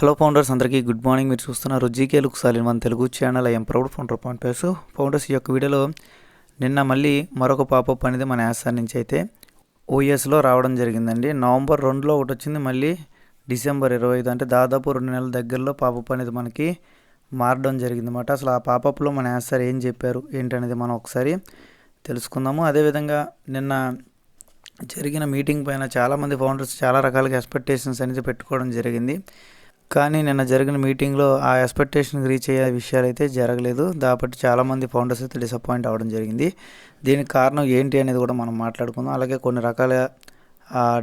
Hello founders అందరికీ good morning. మీరు చూస్తున్నారు జీకే లుక్ సాలిన్ మన Telugu channel. I'm proud founder point founders ఈ యొక్క వీడియోలో నిన్న మళ్ళీ మరొక పాపప్ అనేది మన యాసర్ నుంచి అయితే ఓఎస్లో రావడం జరిగిందండి. నవంబర్ రెండులో ఒకటి వచ్చింది మళ్ళీ డిసెంబర్ ఇరవై ఐదు. అంటే దాదాపు రెండు నెలల దగ్గరలో పాపప్ అనేది మనకి మారడం జరిగిందన్నమాట. అసలు ఆ పాపప్లో మన యాసర్ ఏం చెప్పారు ఏంటనేది మనం ఒకసారి తెలుసుకుందాము. అదేవిధంగా నిన్న జరిగిన మీటింగ్ పైన చాలామంది ఫౌండర్స్ చాలా రకాలుగా ఎక్స్పెక్టేషన్స్ అనేది పెట్టుకోవడం జరిగింది. కానీ నిన్న జరిగిన మీటింగ్లో ఆ ఎక్స్పెక్టేషన్కి రీచ్ అయ్యే విషయాలు అయితే జరగలేదు. కాబట్టి చాలామంది ఫౌండర్స్ అయితే డిసప్పాయింట్ అవ్వడం జరిగింది. దీనికి కారణం ఏంటి అనేది కూడా మనం మాట్లాడుకుందాం. అలాగే కొన్ని రకాల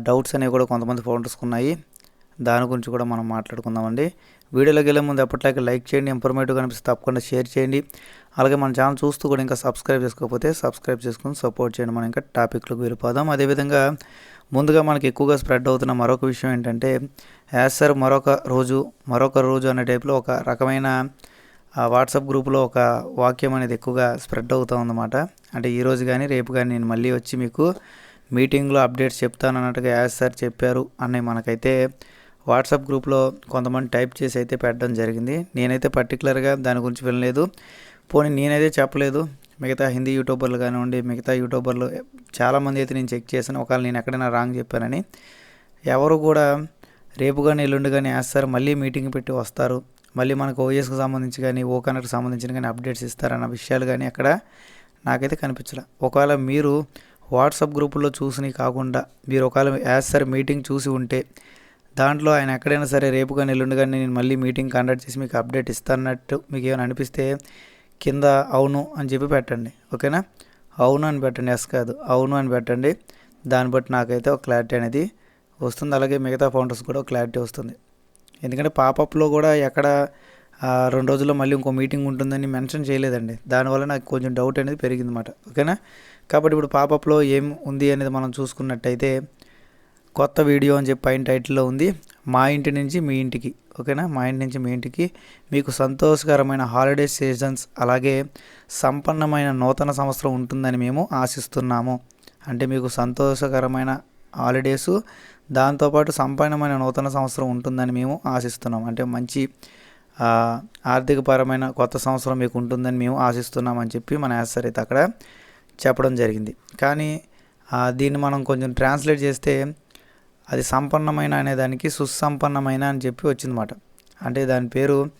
డౌట్స్ అనేవి కూడా కొంతమంది ఫౌండర్స్కి ఉన్నాయి. దాని గురించి కూడా మనం మాట్లాడుకుందామండి. వీడియోలోకి వెళ్ళే ముందు ఎప్పటిలాగే లైక్ చేయండి. ఇన్ఫర్మేటివ్ కనిపిస్తే తప్పకుండా షేర్ చేయండి. అలాగే మన ఛానల్ చూస్తూ కూడా ఇంకా సబ్స్క్రైబ్ చేసుకోకపోతే సబ్స్క్రైబ్ చేసుకుని సపోర్ట్ చేయండి. మనం ఇంకా టాపిక్లోకి వెళ్ళిపోదాం. అదేవిధంగా ముందుగా మనకి ఎక్కువగా స్ప్రెడ్ అవుతున్న మరొక విషయం ఏంటంటే యాసర్ సార్ మరొక రోజు మరొక రోజు అనే టైప్లో ఒక రకమైన వాట్సాప్ గ్రూప్లో ఒక వాక్యం అనేది ఎక్కువగా స్ప్రెడ్ అవుతూ ఉందన్నమాట. అంటే ఈరోజు కానీ రేపు కానీ నేను మళ్ళీ వచ్చి మీకు మీటింగ్లో అప్డేట్స్ చెప్తాను అన్నట్టుగా యాజ్ సార్ చెప్పారు అన్నవి మనకైతే వాట్సాప్ గ్రూప్లో కొంతమంది టైప్ చేసి అయితే పెట్టడం జరిగింది. నేనైతే పర్టికులర్గా దాని గురించి వినలేదు. పోనీ నేనైతే చెప్పలేదు. మిగతా హిందీ యూట్యూబర్లు కానివ్వండి మిగతా యూట్యూబర్లు చాలామంది అయితే నేను చెక్ చేశాను. ఒకవేళ నేను ఎక్కడైనా రాంగ్ చెప్పానని. ఎవరు కూడా రేపు కానీ ఎల్లుండి కానీ వేస్తారు. మళ్ళీ మీటింగ్ పెట్టి వస్తారు. మళ్ళీ మనకు ఓఎస్కి సంబంధించి కానీ ఓ కనెక్ట్కి సంబంధించిన కానీ అప్డేట్స్ ఇస్తారన్న విషయాలు కానీ అక్కడ నాకైతే కనిపించలే. ఒకవేళ మీరు వాట్సాప్ గ్రూపుల్లో చూసినవి కాకుండా మీరు ఒకవేళ వేస్తారు మీటింగ్ చూసి ఉంటే దాంట్లో ఆయన ఎక్కడైనా సరే రేపు కానీ ఎల్లుండి కానీ నేను మళ్ళీ మీటింగ్ కండక్ట్ చేసి మీకు అప్డేట్ ఇస్తానట్టు మీకు ఏమైనా అనిపిస్తే కింద అవును అని చెప్పి పెట్టండి. ఓకేనా? అవును అని పెట్టండి. ఎస్ కాదు. అవును అని పెట్టండి. దాన్ని బట్టి నాకైతే ఒక క్లారిటీ అనేది వస్తుంది. అలాగే మిగతా ఫౌండర్స్ కూడా ఒక క్లారిటీ వస్తుంది. ఎందుకంటే పాపప్లో కూడా ఎక్కడ రెండు రోజుల్లో మళ్ళీ ఇంకో మీటింగ్ ఉంటుందని మెన్షన్ చేయలేదండి. దానివల్ల నాకు కొంచెం డౌట్ అనేది పెరిగిందన్నమాట. ఓకేనా? కాబట్టి ఇప్పుడు పాపప్లో ఏం ఉంది అనేది మనం చూసుకున్నట్టయితే కొత్త వీడియో అని చెప్పి పైన టైటిల్లో ఉంది. మా ఇంటి నుంచి మీ ఇంటికి ఓకేనా? మా ఇంటి నుంచి మీ ఇంటికి. మీకు సంతోషకరమైన హాలిడే సీజన్స్ అలాగే సంపన్నమైన నూతన సంవత్సరం ఉంటుందని మేము ఆశిస్తున్నాము. అంటే మీకు సంతోషకరమైన హాలిడేసు దాంతోపాటు సంపన్నమైన నూతన సంవత్సరం ఉంటుందని మేము ఆశిస్తున్నాం. అంటే మంచి ఆర్థికపరమైన కొత్త సంవత్సరం మీకు ఉంటుందని మేము ఆశిస్తున్నామని చెప్పి మన యాసర్ అయితే అక్కడ చెప్పడం జరిగింది. కానీ దీన్ని మనం కొంచెం ట్రాన్స్లేట్ చేస్తే అది సంపన్నమైన అనే దానికి సుసంపన్నమైన అని చెప్పి వచ్చిందన్నమాట. అంటే దాని పేరు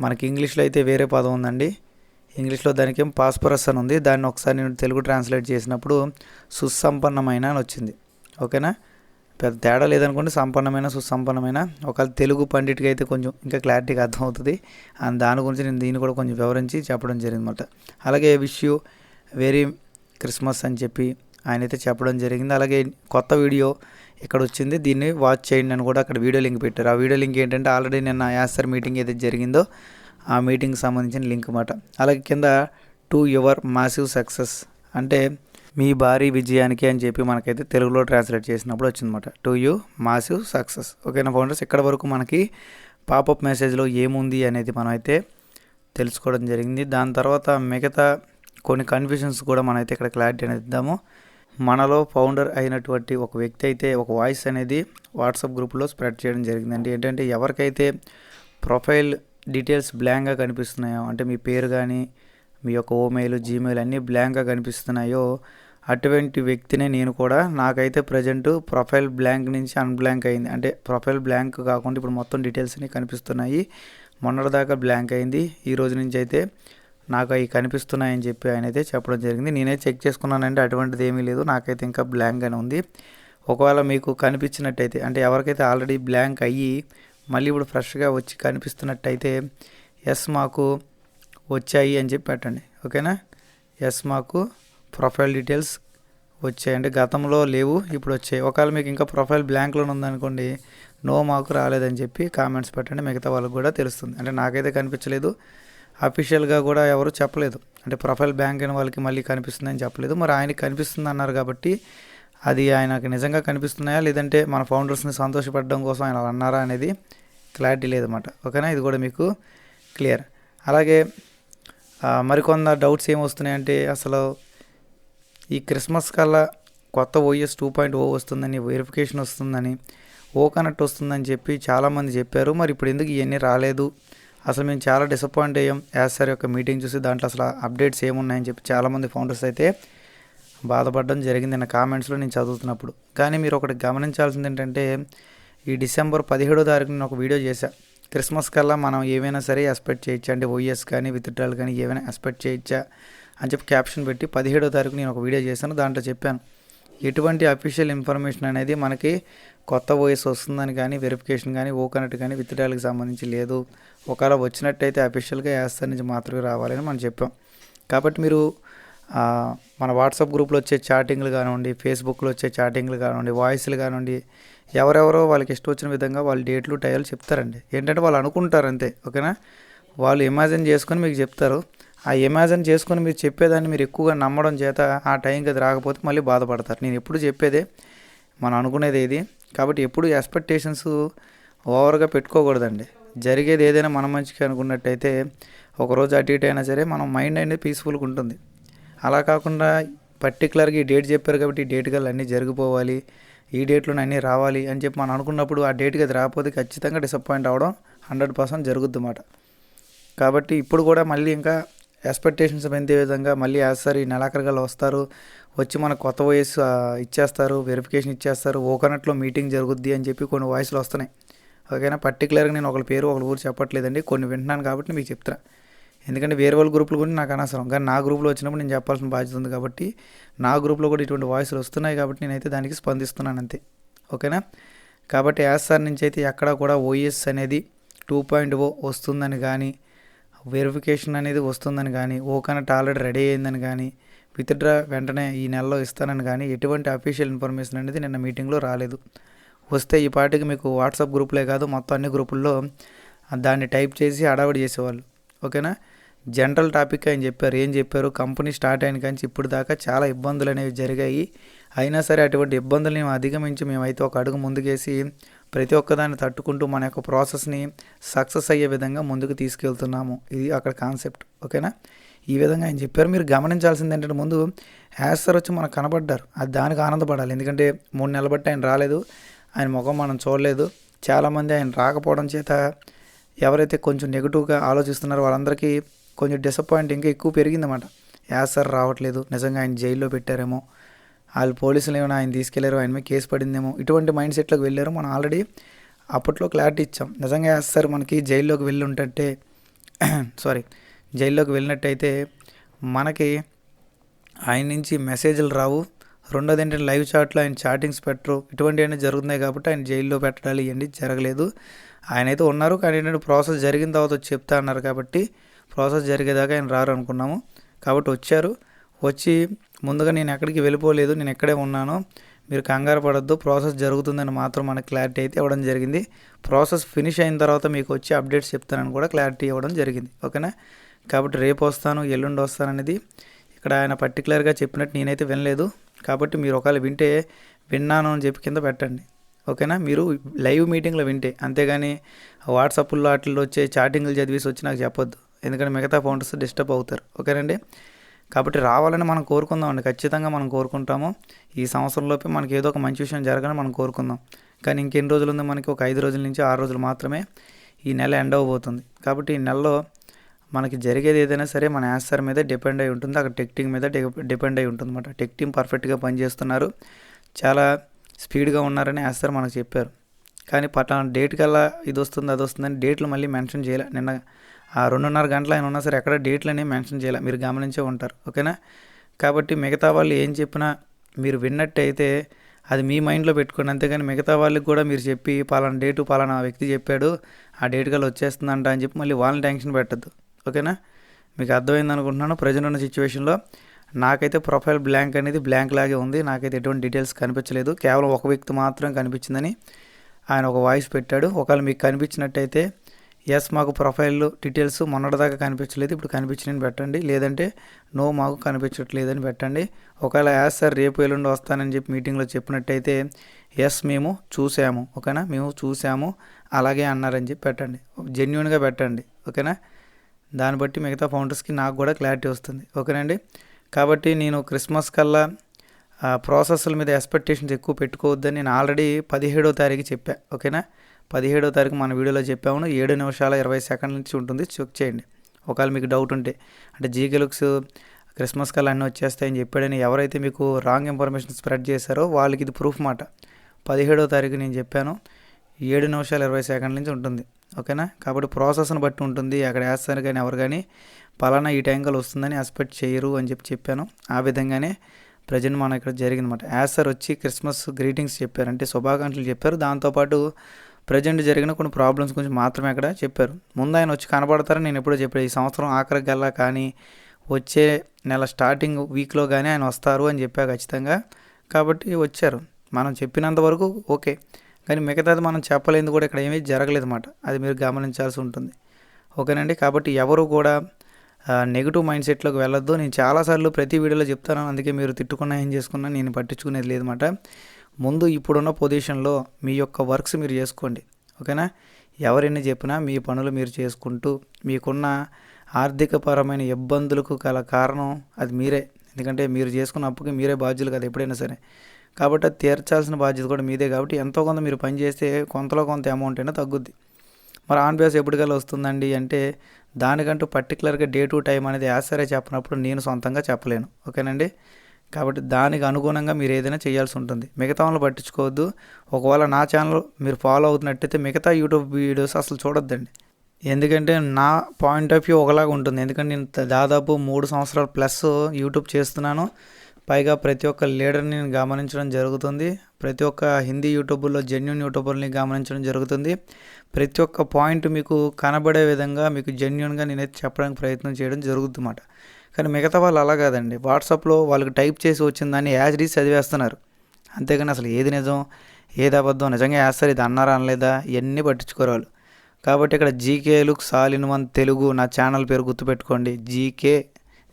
మనకి ఇంగ్లీష్లో అయితే వేరే పదం ఉందండి. ఇంగ్లీష్లో దానికి ఏం పాస్పరస్ అని ఉంది. దాన్ని ఒకసారి నేను తెలుగు ట్రాన్స్లేట్ చేసినప్పుడు సుసంపన్నమైన అని వచ్చింది. ఓకేనా? పెద్ద తేడా లేదనుకోండి సంపన్నమైన సుసంపన్నమైన. ఒకవేళ తెలుగు పండిట్కి అయితే కొంచెం ఇంకా క్లారిటీగా అర్థమవుతుంది. అండ్ దాని గురించి నేను దీన్ని కూడా కొంచెం వివరించి చెప్పడం జరిగిందన్నమాట. అలాగే విష్ యూ వెరీ క్రిస్మస్ అని చెప్పి ఆయన అయితే చెప్పడం జరిగింది. అలాగే కొత్త వీడియో ఇక్కడ వచ్చింది దీన్ని వాచ్ చేయండి అని కూడా అక్కడ వీడియో లింక్ పెట్టారు. ఆ వీడియో లింక్ ఏంటంటే ఆల్రెడీ నిన్న యాసర్ మీటింగ్ ఏదైతే జరిగిందో ఆ మీటింగ్కి సంబంధించిన లింక్ అన్నమాట అలాగే కింద టు యువర్ మాసివ్ సక్సెస్ అంటే మీ భారీ విజయానికి అని చెప్పి మనకైతే తెలుగులో ట్రాన్స్లేట్ చేసినప్పుడు వచ్చిందన్నమాట. టు యూ మాసివ్ సక్సెస్ ఓకేనా ఫౌండర్స్ ఇక్కడ వరకు మనకి పాపప్ మెసేజ్లో ఏముంది అనేది మనం అయితే తెలుసుకోవడం జరిగింది. దాని తర్వాత మిగతా కొన్ని కన్ఫ్యూషన్స్ కూడా మనం అయితే ఇక్కడ క్లారిటీ అనేది ఇద్దాము. మనలో ఫౌండర్ అయినటువంటి ఒక వ్యక్తి అయితే ఒక వాయిస్ అనేది వాట్సాప్ గ్రూప్లో స్ప్రెడ్ చేయడం జరిగిందండి. ఏంటంటే ఎవరికైతే ప్రొఫైల్ డీటెయిల్స్ బ్లాంక్గా కనిపిస్తున్నాయో అంటే మీ పేరు కానీ మీ యొక్క ఓమెయిల్ జీమెయిల్ అన్నీ బ్లాంక్గా కనిపిస్తున్నాయో అటువంటి వ్యక్తినే నేను కూడా నాకైతే ప్రజెంట్ ప్రొఫైల్ బ్లాంక్ నుంచి అన్బ్లాంక్ అయింది. అంటే ప్రొఫైల్ బ్లాంక్ కాకుండా ఇప్పుడు మొత్తం డీటెయిల్స్ అన్ని కనిపిస్తున్నాయి. మొన్నటిదాకా బ్లాంక్ అయింది. ఈ రోజు నుంచి అయితే నాకు అవి కనిపిస్తున్నాయని చెప్పి ఆయన అయితే చెప్పడం జరిగింది. నేనే చెక్ చేసుకున్నానంటే అటువంటిది ఏమీ లేదు. నాకైతే ఇంకా బ్లాంక్ అని ఉంది. ఒకవేళ మీకు కనిపించినట్టయితే అంటే ఎవరికైతే ఆల్రెడీ బ్లాంక్ అయ్యి మళ్ళీ ఇప్పుడు ఫ్రెష్గా వచ్చి కనిపిస్తున్నట్టయితే ఎస్ మాకు వచ్చాయి అని చెప్పి పెట్టండి. ఓకేనా? ఎస్ మాకు ప్రొఫైల్ డీటెయిల్స్ వచ్చాయి అంటే గతంలో లేవు ఇప్పుడు వచ్చాయి. ఒకవేళ మీకు ఇంకా ప్రొఫైల్ బ్లాంక్లో ఉందనుకోండి నో మాకు రాలేదని చెప్పి కామెంట్స్ పెట్టండి. మిగతా వాళ్ళకి కూడా తెలుస్తుంది. అంటే నాకైతే కనిపించలేదు. అఫీషియల్గా కూడా ఎవరు చెప్పలేదు. అంటే ప్రొఫైల్ బ్యాంక్ అయిన వాళ్ళకి మళ్ళీ కనిపిస్తుందని చెప్పలేదు. మరి ఆయనకి కనిపిస్తుంది అన్నారు కాబట్టి అది ఆయనకు నిజంగా కనిపిస్తున్నాయా? లేదంటే మన ఫౌండర్స్ని సంతోషపడడం కోసం ఆయన అన్నారా అనేది క్లారిటీ లేదన్నమాట. ఓకేనా? ఇది కూడా మీకు క్లియర్. అలాగే మరికొంత డౌట్స్ ఏమొస్తున్నాయంటే అసలు ఈ క్రిస్మస్ కల్లా కొత్త ఓఎస్ టూ పాయింట్ ఓ వస్తుందని వెరిఫికేషన్ వస్తుందని ఓ కనెక్ట్ వస్తుందని చెప్పి చాలామంది చెప్పారు. మరి ఇప్పుడు ఎందుకు ఇవన్నీ రాలేదు? అసలు మేము చాలా డిసప్పాయింట్ అయ్యాం. యాజ్ సార్ యొక్క మీటింగ్ చూసి దాంట్లో అసలు అప్డేట్స్ ఏమున్నాయని చెప్పి చాలామంది ఫౌండర్స్ అయితే బాధపడడం జరిగింది నా కామెంట్స్లో నేను చదువుతున్నప్పుడు. కానీ మీరు ఒకటి గమనించాల్సింది ఏంటంటే ఈ డిసెంబర్ పదిహేడో తారీఖు నేను ఒక వీడియో చేశా. క్రిస్మస్ కల్లా మనం ఏమైనా సరే ఎక్స్పెక్ట్ చేయొచ్చా? అంటే ఓఎస్ కానీ విత్డ్రాల్ కానీ ఏమైనా ఎక్స్పెక్ట్ చేయొచ్చా? అని చెప్పి క్యాప్షన్ పెట్టి పదిహేడో తారీఖు నేను ఒక వీడియో చేశాను. దాంట్లో చెప్పాను ఎటువంటి అఫీషియల్ ఇన్ఫర్మేషన్ అనేది మనకి కొత్త ఓఎస్ వస్తుందని కానీ వెరిఫికేషన్ కానీ ఓ కనెక్ట్ కానీ విత్డ్రాల్కి సంబంధించి లేదు. ఒకవేళ వచ్చినట్టయితే అఫీషియల్గా యాస్టర్ నుంచి మాత్రమే రావాలని మనం చెప్పాం. కాబట్టి మీరు మన వాట్సాప్ గ్రూప్లో వచ్చే చాటింగ్లు కానివ్వండి ఫేస్బుక్లో వచ్చే చాటింగ్లు కానివ్వండి వాయిస్లు కానివ్వండి ఎవరెవరో వాళ్ళకి ఇష్టం వచ్చిన విధంగా వాళ్ళు డేట్లు టైలు చెప్తారండి. ఏంటంటే వాళ్ళు అనుకుంటారు అంతే ఓకేనా? వాళ్ళు ఇమాజిన్ చేసుకొని మీకు చెప్తారు. ఆ ఇమాజిన్ చేసుకొని మీరు చెప్పేదాన్ని మీరు ఎక్కువగా నమ్మడం చేత ఆ టైంకి అది రాకపోతే మళ్ళీ బాధపడతారు. నేను ఎప్పుడు చెప్పేదే మనం అనుకునేది ఇది కాబట్టి ఎప్పుడు ఎక్స్పెక్టేషన్స్ ఓవర్గా పెట్టుకోకూడదండి. జరిగేది ఏదైనా మన మంచిగా అనుకున్నట్టయితే ఒకరోజు అటు ఇటు అయినా సరే మనం మైండ్ అనేది పీస్ఫుల్గా ఉంటుంది. అలా కాకుండా పర్టికులర్గా ఈ డేట్ చెప్పారు కాబట్టి ఈ డేట్ కల్లా అన్నీ జరిగిపోవాలి ఈ డేట్లో అన్నీ రావాలి అని చెప్పి మనం అనుకున్నప్పుడు ఆ డేట్కి అది రాకపోతే ఖచ్చితంగా డిసప్పాయింట్ అవ్వడం హండ్రెడ్ పర్సెంట్ జరుగుద్ది అన్నమాట కాబట్టి ఇప్పుడు కూడా మళ్ళీ ఇంకా ఎక్స్పెక్టేషన్స్ పెంచే విధంగా మళ్ళీ వేస్తారు ఈ నెలాఖరుగా వస్తారు వచ్చి మనకు కొత్త వయసు ఇచ్చేస్తారు వెరిఫికేషన్ ఇచ్చేస్తారు ఓకనట్లో మీటింగ్ జరుగుద్ది అని చెప్పి కొన్ని వాయిస్లు వస్తున్నాయి. ఓకేనా? పర్టికులర్గా నేను ఒకళ్ళ పేరు ఒకళ్ళ ఊరు చెప్పట్లేదండి. కొన్ని వింటున్నాను కాబట్టి మీకు చెప్తాను ఎందుకంటే వేరే వాళ్ళ గ్రూపులు కూడా నాకు అనవసరం. కానీ నా గ్రూప్లో వచ్చినప్పుడు నేను చెప్పాల్సిన బాధ్యత ఉంది కాబట్టి నా గ్రూప్లో కూడా ఇటువంటి వాయిస్లు వస్తున్నాయి కాబట్టి నేనైతే దానికి స్పందిస్తున్నాను అంతే. ఓకేనా? కాబట్టి యాస్ సార్ నుంచి అయితే ఎక్కడ కూడా ఓఎస్ అనేది టూ పాయింట్ ఓ వస్తుందని కానీ వెరిఫికేషన్ అనేది వస్తుందని కానీ ఓ కనెక్ట్ ఆల్రెడీ రెడీ అయిందని కానీ విత్డ్రా వెంటనే ఈ నెలలో ఇస్తానని కానీ ఎటువంటి అఫీషియల్ ఇన్ఫర్మేషన్ అనేది నిన్న మీటింగ్లో రాలేదు. వస్తే ఈ పాటికి మీకు వాట్సాప్ గ్రూప్లే కాదు మొత్తం అన్ని గ్రూపుల్లో దాన్ని టైప్ చేసి హడావిడి చేసేవాళ్ళు. ఓకేనా? జనరల్ టాపిక్ ఆయన చెప్పారు. ఏం చెప్పారు? కంపెనీ స్టార్ట్ అయిన కానీ ఇప్పుడు దాకా చాలా ఇబ్బందులు అనేవి జరిగాయి. అయినా సరే అటువంటి ఇబ్బందులు మేము అధిగమించి మేమైతే ఒక అడుగు ముందుకేసి ప్రతి ఒక్కదాన్ని తట్టుకుంటూ మన యొక్క ప్రాసెస్ని సక్సెస్ అయ్యే విధంగా ముందుకు తీసుకెళ్తున్నాము. ఇది అక్కడ కాన్సెప్ట్. ఓకేనా? ఈ విధంగా ఆయన చెప్పారు. మీరు గమనించాల్సింది ఏంటంటే ముందు యాసర్ వచ్చి మనకు కనబడ్డారు. అది దానికి ఆనందపడాలి. ఎందుకంటే మూడు నెలలు బట్టి ఆయన రాలేదు. ఆయన ముఖం మనం చూడలేదు. చాలామంది ఆయన రాకపోవడం చేత ఎవరైతే కొంచెం నెగిటివ్గా ఆలోచిస్తున్నారో వాళ్ళందరికీ కొంచెం డిసప్పాయింట్ ఇంకా ఎక్కువ పెరిగిందన్నమాట. యాసర్ రావట్లేదు. నిజంగా ఆయన జైల్లో పెట్టారేమో. వాళ్ళు పోలీసులు ఏమైనా ఆయన తీసుకెళ్ళారు ఆయన మీద కేసు పడిందేమో ఇటువంటి మైండ్ సెట్లోకి వెళ్ళారు మనం ఆల్రెడీ అప్పట్లో క్లారిటీ ఇచ్చాం. నిజంగా యాసర్ మనకి జైల్లోకి వెళ్ళి ఉంటే సారీ జైల్లోకి వెళ్ళినట్టయితే మనకి ఆయన నుంచి మెసేజ్లు రావు. రెండోది ఏంటంటే లైవ్ చాట్లో ఆయన చాటింగ్స్ పెట్టరు. ఇటువంటివన్నీ జరుగుతున్నాయి కాబట్టి ఆయన జైల్లో పెట్టడాలు ఇవన్నీ జరగలేదు. ఆయన అయితే ఉన్నారు. కానీ ఏంటంటే ప్రాసెస్ జరిగిన తర్వాత చెప్తా అన్నారు కాబట్టి ప్రాసెస్ జరిగేదాకా ఆయన రారు అనుకున్నాము. కాబట్టి వచ్చారు. వచ్చి ముందుగా నేను ఎక్కడికి వెళ్ళిపోలేదు. నేను ఎక్కడే ఉన్నాను. మీరు కంగారు పడద్దు. ప్రాసెస్ జరుగుతుందని మాత్రం మనకు క్లారిటీ అయితే ఇవ్వడం జరిగింది. ప్రాసెస్ ఫినిష్ అయిన తర్వాత మీకు వచ్చి అప్డేట్స్ చెప్తానని కూడా క్లారిటీ ఇవ్వడం జరిగింది. ఓకేనా? కాబట్టి రేపు వస్తాను ఎల్లుండి వస్తాననేది ఇక్కడ ఆయన పర్టికులర్గా చెప్పినట్టు నేనైతే వినలేదు. కాబట్టి మీరు ఒకవేళ వింటే విన్నాను అని చెప్పి కింద పెట్టండి. ఓకేనా? మీరు లైవ్ మీటింగ్లో వింటే. అంతేగాని వాట్సాప్లో వాటిల్లో వచ్చే చాటింగ్లు చదివేసి వచ్చి నాకు చెప్పొద్దు. ఎందుకంటే మిగతా ఫౌండర్స్ డిస్టర్బ్ అవుతారు. ఓకేనండి? కాబట్టి రావాలని మనం కోరుకుందామండి. ఖచ్చితంగా మనం కోరుకుంటాము. ఈ సంవత్సరంలోపే మనకి ఏదో ఒక మంచి విషయం జరగాలని మనం కోరుకుందాం. కానీ ఇంకెన్ని రోజులు ఉంది మనకి? ఒక ఐదు రోజుల నుంచి ఆరు రోజులు మాత్రమే ఈ నెల ఎండ్ అవ్వబోతుంది. కాబట్టి ఈ నెలలో మనకి జరిగేది ఏదైనా సరే మన యాన్సర్ మీద డిపెండ్ అయి ఉంటుంది. అక్కడ టెక్ టీమ్ మీద డిపెండ్ అయి ఉంటుంది అనమాట టెక్ టీమ్ పర్ఫెక్ట్గా పనిచేస్తున్నారు. చాలా స్పీడ్గా ఉన్నారని యాన్సర్ మనకు చెప్పారు. కానీ పట్టణ డేట్ కల్లా ఇది వస్తుంది అది వస్తుందని డేట్లు మళ్ళీ మెన్షన్ చేయలే. నిన్న ఆ రెండున్నర గంటలు ఆయన ఉన్నా సరే ఎక్కడ డేట్లు అనేవి మెన్షన్ చేయలే. మీరు గమనించే ఉంటారు. ఓకేనా? కాబట్టి మిగతా వాళ్ళు ఏం చెప్పినా మీరు విన్నట్టయితే అది మీ మైండ్లో పెట్టుకోండి. అంతేగాని మిగతా వాళ్ళకి కూడా మీరు చెప్పి పలానా డేటు పలానా వ్యక్తి చెప్పాడు. ఆ డేట్ కల్లా వచ్చేస్తుందంట అని చెప్పి మళ్ళీ వాళ్ళని టెన్షన్ పెట్టద్దు. ఓకేనా? మీకు అర్థమైంది అనుకుంటున్నాను ప్రజెంట్ ఉన్న సిచ్యువేషన్లో నాకైతే ప్రొఫైల్ బ్లాంక్ అనేది బ్లాంక్ లాగే ఉంది. నాకైతే ఎటువంటి డీటెయిల్స్ కనిపించలేదు. కేవలం ఒక వ్యక్తి మాత్రం కనిపించిందని ఆయన ఒక వాయిస్ పెట్టాడు. ఒకవేళ మీకు కనిపించినట్టయితే ఎస్ మాకు ప్రొఫైల్ డీటెయిల్స్ మొన్నటిదాకా కనిపించలేదు. ఇప్పుడు కనిపించినని పెట్టండి. లేదంటే నో మాకు కనిపించట్లేదని పెట్టండి. ఒకవేళ యాస్ సార్ రేపు ఎల్లుండి వస్తానని చెప్పి మీటింగ్లో చెప్పినట్టయితే ఎస్ మేము చూసాము. ఓకేనా? మేము చూసాము. అలాగే అన్నారని చెప్పి పెట్టండి. జెన్యున్గా పెట్టండి. ఓకేనా? దాన్ని బట్టి మిగతా ఫౌండర్స్కి నాకు కూడా క్లారిటీ వస్తుంది. ఓకేనండి? కాబట్టి నేను క్రిస్మస్ కల్లా ప్రాసెస్ల మీద ఎక్స్పెక్టేషన్స్ ఎక్కువ పెట్టుకోవద్దని నేను ఆల్రెడీ పదిహేడో తారీఖు చెప్పా. ఓకేనా? పదిహేడో తారీఖు మన వీడియోలో చెప్పాము. ఏడు నిమిషాల ఇరవై సెకండ్ల నుంచి ఉంటుంది. చెక్ చేయండి. ఒకవేళ మీకు డౌట్ ఉంటే అంటే జీకే లుక్స్ క్రిస్మస్ కల్లా అన్నీ వచ్చేస్తాయని చెప్పాడని ఎవరైతే మీకు రాంగ్ ఇన్ఫర్మేషన్ స్ప్రెడ్ చేశారో వాళ్ళకి ఇది ప్రూఫ్ మాట. పదిహేడో తారీఖు నేను చెప్పాను. ఏడు నిమిషాల ఇరవై సెకండ్ల నుంచి ఉంటుంది. ఓకేనా? కాబట్టి ప్రాసెస్ని బట్టి ఉంటుంది. అక్కడ వేస్తారు కానీ ఎవరు కానీ పలానా ఈ టైం కల్లా వస్తుందని ఎక్స్పెక్ట్ చేయరు అని చెప్పి చెప్పాను. ఆ విధంగానే ప్రజెంట్ మన ఇక్కడ జరిగిందన్నమాట. యాసర్ వచ్చి క్రిస్మస్ గ్రీటింగ్స్ చెప్పారు. అంటే శుభాకాంక్షలు చెప్పారు. దాంతోపాటు ప్రజెంట్ జరిగిన కొన్ని ప్రాబ్లమ్స్ గురించి మాత్రమే అక్కడ చెప్పారు. ముందు ఆయన వచ్చి కనబడతారని నేను ఎప్పుడో చెప్పాను ఈ సంవత్సరం ఆఖరికి గల్లా కానీ వచ్చే నెల స్టార్టింగ్ వీక్లో కానీ ఆయన వస్తారు అని చెప్పా ఖచ్చితంగా. కాబట్టి వచ్చారు. మనం చెప్పినంత వరకు ఓకే. కానీ మిగతాది మనం చెప్పలేదు కూడా ఇక్కడ ఏమీ జరగలేదు అన్నమాట. అది మీరు గమనించాల్సి ఉంటుంది. ఓకేనండి? కాబట్టి ఎవరు కూడా నెగిటివ్ మైండ్ సెట్లోకి వెళ్ళొద్దు. నేను చాలాసార్లు ప్రతి వీడియోలో చెప్తాను. అందుకే మీరు తిట్టుకున్నా ఏం చేసుకున్నా నేను పట్టించుకునేది లేదన్నమాట ముందు ఇప్పుడున్న పొజిషన్లో మీ యొక్క వర్క్స్ మీరు చేసుకోండి. ఓకేనా? ఎవరెన్ని చెప్పినా మీ పనులు మీరు చేసుకుంటూ మీకున్న ఆర్థికపరమైన ఇబ్బందులకు గల కారణం అది మీరే. ఎందుకంటే మీరు చేసుకున్న అప్పుకి మీరే బాధ్యులు కదా ఎప్పుడైనా సరే. కాబట్టి అది తీర్చాల్సిన బాధ్యత కూడా మీదే కాబట్టి ఎంతో కొంత మీరు పని చేస్తే కొంతలో కొంత అమౌంట్ అయినా తగ్గుద్ది. మరి ఆన్ బేస్ ఎప్పటికల్లా వస్తుందండి అంటే దానికంటూ పర్టికులర్గా డే టు టైం అనేది యాసరే చెప్పినప్పుడు నేను సొంతంగా చెప్పలేను. ఓకేనండి? కాబట్టి దానికి అనుగుణంగా మీరు ఏదైనా చేయాల్సి ఉంటుంది. మిగతా వాళ్ళు పట్టించుకోవద్దు. ఒకవేళ నా ఛానల్ మీరు ఫాలో అవుతున్నట్టయితే మిగతా యూట్యూబ్ వీడియోస్ అసలు చూడొద్దండి. ఎందుకంటే నా పాయింట్ ఆఫ్ వ్యూ ఒకలాగా ఉంటుంది. ఎందుకంటే నేను దాదాపు మూడు సంవత్సరాలు ప్లస్ యూట్యూబ్ చేస్తున్నాను. పైగా ప్రతి ఒక్క లీడర్ని నేను గమనించడం జరుగుతుంది. ప్రతి ఒక్క హిందీ యూట్యూబర్లో జెన్యున్ యూట్యూబర్ని గమనించడం జరుగుతుంది. ప్రతి ఒక్క పాయింట్ మీకు కనబడే విధంగా మీకు జెన్యున్గా నేనైతే చెప్పడానికి ప్రయత్నం చేయడం జరుగుతుందన్నమాట. కానీ మిగతా వాళ్ళు అలా కాదండి. వాట్సాప్లో వాళ్ళకి టైప్ చేసి వచ్చిందని యాజ్ డీస్ చదివేస్తున్నారు. అంతేగాని అసలు ఏది నిజం ఏది అబద్ధం నిజంగా వేస్తారు ఇది అన్నారా అనలేదా ఇవన్నీ పట్టించుకోరు వాళ్ళు. కాబట్టి ఇక్కడ జీకే లుక్ వన్ తెలుగు నా ఛానల్ పేరు గుర్తుపెట్టుకోండి. జీకే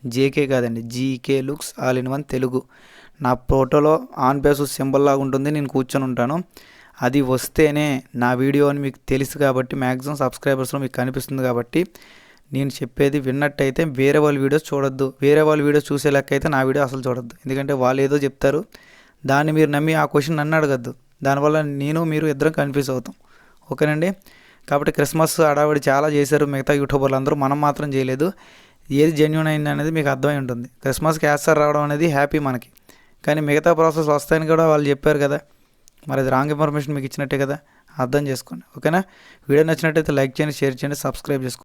జేకే కాదండి. GK looks all in one Telugu. నా ఫోటోలో ఆన్ బేస్ సింబల్ లాగా ఉంటుంది నేను కూర్చొని ఉంటాను. అది వస్తేనే నా వీడియో అని మీకు తెలుసు కాబట్టి మ్యాక్సిమం సబ్స్క్రైబర్స్లో మీకు కనిపిస్తుంది కాబట్టి నేను చెప్పేది విన్నట్టయితే వేరే వాళ్ళ వీడియోస్ చూడొద్దు. వేరే వాళ్ళ వీడియోస్ చూసే అయితే నా వీడియో అసలు చూడొద్దు. ఎందుకంటే వాళ్ళు ఏదో చెప్తారు దాన్ని మీరు నమ్మి ఆ క్వశ్చన్ నన్ను అడగద్దు. దానివల్ల నేను మీరు ఇద్దరం కన్ఫ్యూజ్ అవుతాం. ఓకేనండి? కాబట్టి క్రిస్మస్ హడావిడి చాలా చేశారు. మిగతా యూట్యూబర్లు అందరూ మనం మాత్రం చేయలేదు. ఏది జెన్యున్ అయింది అనేది మీకు అర్థమై ఉంటుంది. క్రిస్మస్కి యాసర్ రావడం అనేది హ్యాపీ మనకి. కానీ మిగతా ప్రాసెస్ వస్తాయని కూడా వాళ్ళు చెప్పారు కదా. మరి అది రాంగ్ ఇన్ఫర్మేషన్ మీకు ఇచ్చినట్టే కదా. అర్థం చేసుకోండి. ఓకేనా వీడియో నచ్చినట్టయితే లైక్ చేయండి షేర్ చేయండి సబ్స్క్రైబ్ చేసుకోండి.